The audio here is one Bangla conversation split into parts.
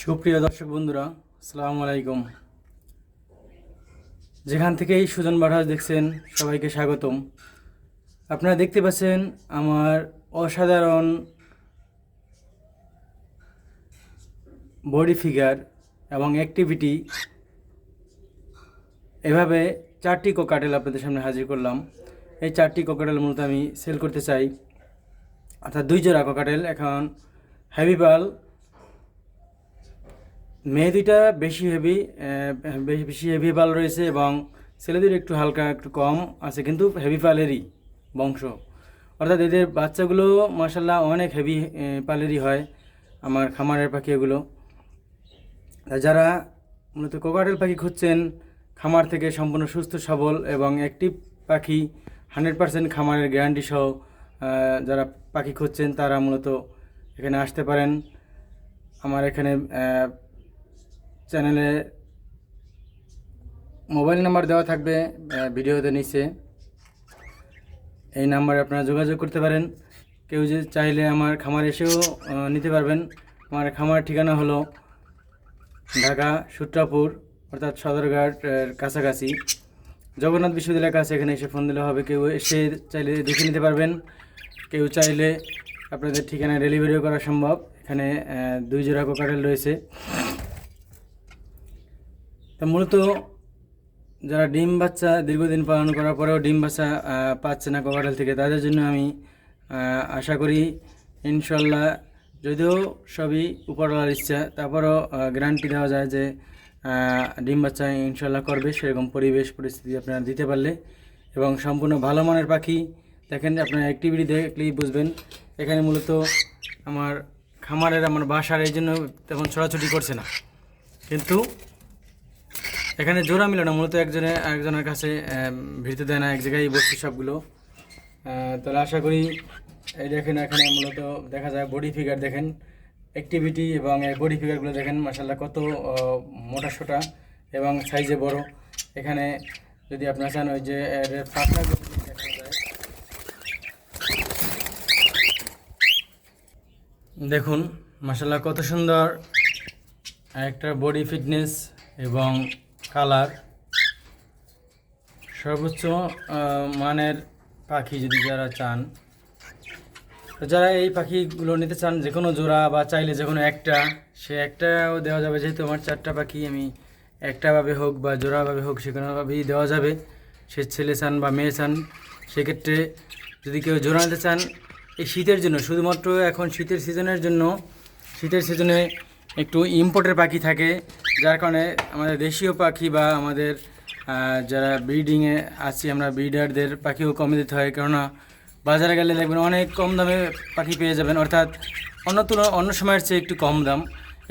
সুপ্রিয় দর্শক বন্ধুরা, আসসালামু আলাইকুম। যেখান থেকেই সুজন বাড়াজ দেখছেন, সবাইকে স্বাগতম। আপনারা দেখতে পাচ্ছেন আমার অসাধারণ বডি ফিগার এবং অ্যাক্টিভিটি। এভাবে চারটি কোকাটেল আপনাদের সামনে হাজির করলাম। এই চারটি কোকাটেল মূলত আমি সেল করতে চাই। অর্থাৎ দুই জোড়া কোকাটেল, এখন হেভি পাল মেয়ে দুইটা বেশি হেভি বেশি হেভি পাল রয়েছে এবং ছেলে দুটো একটু হালকা, একটু কম আছে, কিন্তু হেভি পালেরই বংশ। অর্থাৎ এদের বাচ্চাগুলো মাসাল্লাহ অনেক হেভি পালেরই হয় আমার খামারের পাখি এগুলো যারা মূলত কোকাটেল পাখি খুঁজছেন, খামার থেকে সম্পূর্ণ সুস্থ, সবল এবং অ্যাক্টিভ পাখি হান্ড্রেড পার্সেন্ট খামারের গ্যারান্টি সহ যারা পাখি খুঁজছেন, তারা মূলত এখানে আসতে পারেন। আমার এখানে চ্যানেলে মোবাইল নাম্বার দেওয়া থাকবে ভিডিওতে নিচে। এই নাম্বারে আপনারা যোগাযোগ করতে পারেন। কেউ যদি চাইলে আমার খামার এসেও নিতে পারবেন। আমার খামার ঠিকানা হলো ঢাকা সুট্রাপুর অর্থাৎ সদরঘাট কাছাকাছি। জগন্নাথ বিশ্ববিদ্যালয়ের কাছে এখানে এসে ফোন দিলে হবে। কেউ এসে চাইলে দেখে নিতে পারবেন। কেউ চাইলে আপনাদের ঠিকানায় ডেলিভারিও করা সম্ভব। এখানে দুই জোড়া কোকাটেল রয়েছে। মূলত যারা ডিম বাচ্চা দীর্ঘদিন পালন করার পরেও ডিম বাচ্চা পাচ্ছে না কোকাটেল থেকে, তাদের জন্য আমি আশা করি ইনশাল্লাহ যদিও সবই উপরওয়ালার ইচ্ছা, তারপরও গ্যারান্টি দেওয়া যায় যে ডিম বাচ্চা ইনশাল্লাহ করবে সেরকম পরিবেশ পরিস্থিতি আপনারা দিতে পারলে। এবং সম্পূর্ণ ভালো মানের পাখি, দেখেন আপনার অ্যাক্টিভিটি দেখলেই বুঝবেন। এখানে মূলত আমার খামারের, আমার বাসার এই জন্য তেমন ছোটাছুটি করছে না। কিন্তু এখানে জোড়া মিলে না মূলত একজনে একজনের কাছে ভিড়তে দেয় না, এক জায়গায় বসছে সবগুলো। তাহলে আশা করি এই দেখেন, এখানে মূলত দেখা যায় বডি ফিগার দেখেন অ্যাক্টিভিটি এবং বডি ফিগারগুলো দেখেন মাসাল্লাহ কত মোটা সোটা এবং সাইজে বড়। এখানে যদি আপনারা চান, ওই যে যায়। দেখুন মাসাল্লাহ কত সুন্দর একটা বডি ফিটনেস এবং কালার। সর্বোচ্চ মানের পাখি যদি যারা চান যারা এই পাখিগুলো নিতে চান যে কোনো জোড়া বা চাইলে যে কোনো একটা, সে একটাও দেওয়া যাবে। যেহেতু আমার চারটা পাখি, আমি একটাভাবে হোক বা জোড়াভাবে হোক সে কোনোভাবেই দেওয়া যাবে। সে ছেলে চান বা মেয়ে চান, সেক্ষেত্রে যদি কেউ জোড়া নিতে চান, এই শীতের জন্য, শুধুমাত্র এখন শীতের সিজনের জন্য, শীতের সিজনে একটু ইম্পোর্টের পাখি থাকে, যার কারণে আমাদের দেশীয় পাখি বা আমাদের যারা ব্রিডিংয়ে আছি, আমরা ব্রিডারদের পাখিও কমে দিতে হয়। কেননা বাজারে গেলে দেখবেন অনেক কম দামে পাখি পেয়ে যাবেন, অর্থাৎ অন্য তুলনা অন্য সময়ের চেয়ে একটু কম দাম।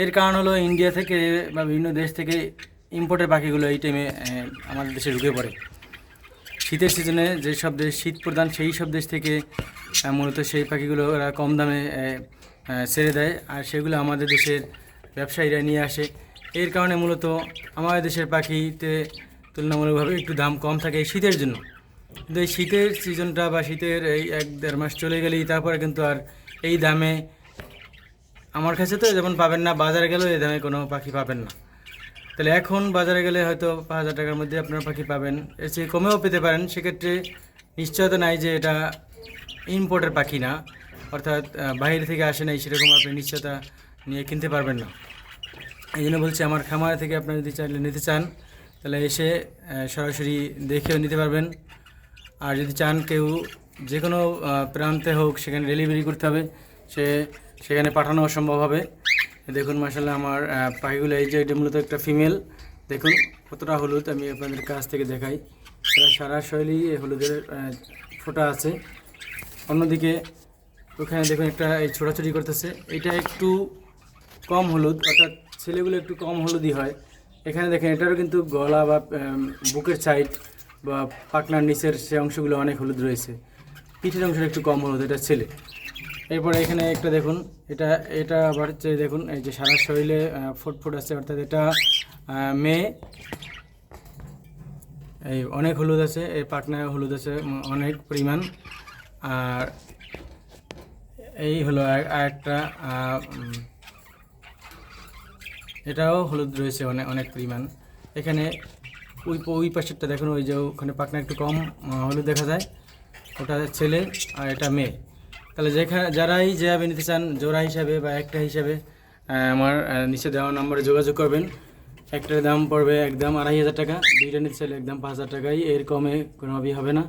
এর কারণ হলো ইন্ডিয়া থেকে বা বিভিন্ন দেশ থেকে ইম্পোর্টের পাখিগুলো এই টাইমে আমাদের দেশে ঢুকে পড়ে। শীতের সিজনে যেসব দেশ শীত প্রধান সেই সব দেশ থেকে মূলত সেই পাখিগুলো ওরা কম দামে ছেড়ে দেয়। আর সেগুলো আমাদের দেশের ব্যবসায়ীরা নিয়ে আসে। এর কারণে মূলত আমাদের দেশের পাখিতে তুলনামূলকভাবে একটু দাম কম থাকে এই শীতের জন্য। কিন্তু এই শীতের সিজনটা বা শীতের এই এক দেড় মাস চলে গেলেই তারপরে কিন্তু আর এই দামে আমার কাছে তো যেমন পাবেন না, বাজারে গেলেও এই দামে কোনো পাখি পাবেন না। তাহলে এখন বাজারে গেলে হয়তো পাঁচ হাজার টাকার মধ্যে আপনারা পাখি পাবেন, এর চেয়ে কমেও পেতে পারেন। সেক্ষেত্রে নিশ্চয়তা নাই যে এটা ইম্পোর্টের পাখি না, অর্থাৎ বাইরে থেকে আসে নাই সেরকম আপনি নিশ্চয়তা নিয়ে কিনতে পারবেন না। এই জন্য বলছি, আমার খামার থেকে আপনারা যদি চাইলে নিতে চান, তাহলে এসে সরাসরি দেখেও নিতে পারবেন। আর যদি চান কেউ যে কোনো প্রান্তে হোক, সেখানে ডেলিভারি করতে হবে, সে সেখানে পাঠানো সম্ভব হবে। দেখুন মাসাল্লাহ আমার পাখিগুলো এই যে, এটা মূলত একটা ফিমেল দেখুন, কতটা হলুদ, আমি আপনাদের কাছ থেকে দেখাই। সারা শৈলী হলুদের ফোঁটা আছে। অন্যদিকে ওখানে দেখুন, একটা এই ছোটাছুটি করতেছে। এটা একটু কম হলুদ অর্থাৎ ছেলেগুলো একটু কম হলুদই হয়। এখানে দেখেন এটারও কিন্তু গলা বা বুকের সাইড বা পাকনার নিচের সে অংশগুলো অনেক হলুদ রয়েছে। পিঠের অংশটা একটু কম হলুদ এটা ছেলে। এরপরে এখানে একটা দেখুন এটা এটা আবার হচ্ছে দেখুন এই যে সারা শরীরে আহ, ফুট ফুট আছে অর্থাৎ এটা মেয়ে। এই অনেক হলুদ আছে এই পাটনায় হলুদ আছে অনেক পরিমাণ। আর এই হলো একটা এটাও হলুদ রয়েছে অনেক অনেক পরিমাণ। এখানে ওই ওই পাশেরটা দেখুন, ওই যে ওখানে পাকনা একটু কম হলুদ দেখা যায়। ওটা ছেলে আর এটা মেয়ে। তাহলে যেখানে যারাই যেভাবে নিতে চান, জোড়া হিসাবে বা একটা হিসাবে আমার নিচে দেওয়া নম্বরে যোগাযোগ করবেন। একটার দাম পড়বে একদম আড়াই হাজার টাকা, দুইটা নিতে চাইলে একদম পাঁচ হাজার টাকাই। এর কমে কোনোভাবেই হবে না।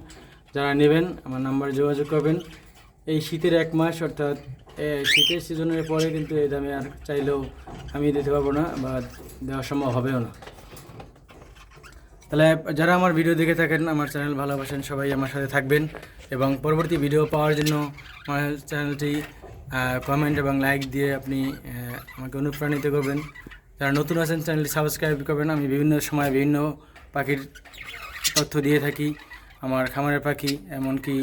যারা নেবেন, আমার নাম্বারে যোগাযোগ করবেন। এই শীতের এক মাস, অর্থাৎ শীতের সিজনের পরে কিন্তু এই দামে আর চাইলেও আমি দিতে পারব না বা দেওয়া সম্ভব হবেও না। তাহলে যারা আমার ভিডিও দেখে থাকেন, আমার চ্যানেল ভালোবাসেন, সবাই আমার সাথে থাকবেন এবং পরবর্তী ভিডিও পাওয়ার জন্য আমার চ্যানেলটি কমেন্ট এবং লাইক দিয়ে আপনি আমাকে অনুপ্রাণিত করবেন। যারা নতুন আছেন চ্যানেলটি সাবস্ক্রাইব করবেন। আমি বিভিন্ন সময় বিভিন্ন পাখির তথ্য দিয়ে থাকি। আমার খামারের পাখি, এমনকি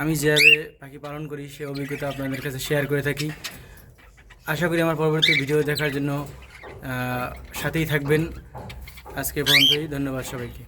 আমি যেভাবে পাখি পালন করি, সে অভিজ্ঞতা আপনাদের কাছে শেয়ার করে থাকি। আশা করি আমার পরবর্তী ভিডিও দেখার জন্য সাথেই থাকবেন। আজকে পর্যন্তই, ধন্যবাদ সবাইকে।